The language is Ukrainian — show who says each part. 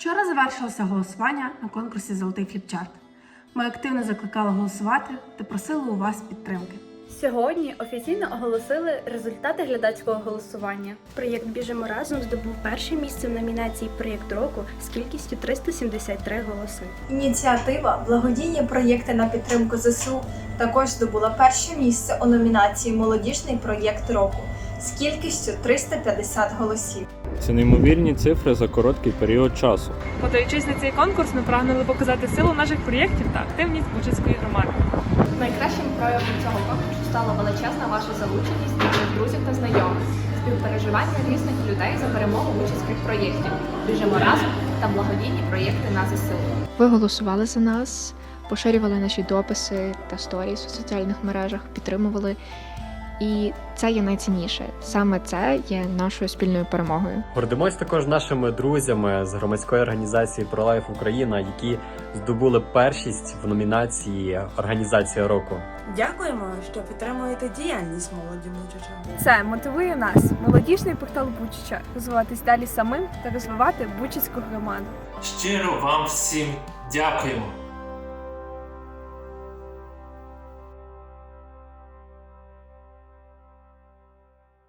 Speaker 1: Вчора завершилося голосування на конкурсі Золотий фліпчарт. Ми активно закликали голосувати та просили у вас підтримки.
Speaker 2: Сьогодні офіційно оголосили результати глядацького голосування.
Speaker 3: Проєкт Біжимо разом здобув перше місце в номінації Проєкт року з кількістю 373 голоси.
Speaker 4: Ініціатива Благодійні проєкти на підтримку ЗСУ також здобула перше місце у номінації Молодіжний проєкт року з кількістю 350 голосів.
Speaker 5: Це неймовірні цифри за короткий період часу.
Speaker 6: Подаючись на цей конкурс, ми прагнули показати силу наших проєктів та активність Бучицької громади.
Speaker 7: Найкращим проявом цього конкурсу стала величезна ваша залученість наших друзів та знайомих, співпереживання різних людей за перемогу участких проєктів, біжимо разом та благодійні проєкти на ЗСУ.
Speaker 8: Ви голосували за нас, поширювали наші дописи та сторіс у соціальних мережах, підтримували. І це є найцінніше. Саме це є нашою спільною перемогою.
Speaker 9: Гордимось також нашими друзями з громадської організації ProLife Україна, які здобули першість в номінації Організація року.
Speaker 10: Дякуємо, що підтримуєте діяльність молоді Бучача.
Speaker 2: Це мотивує нас, молодіжний портал Бучича, розвиватись далі самим та розвивати Бучицьку громаду.
Speaker 11: Щиро вам всім дякуємо.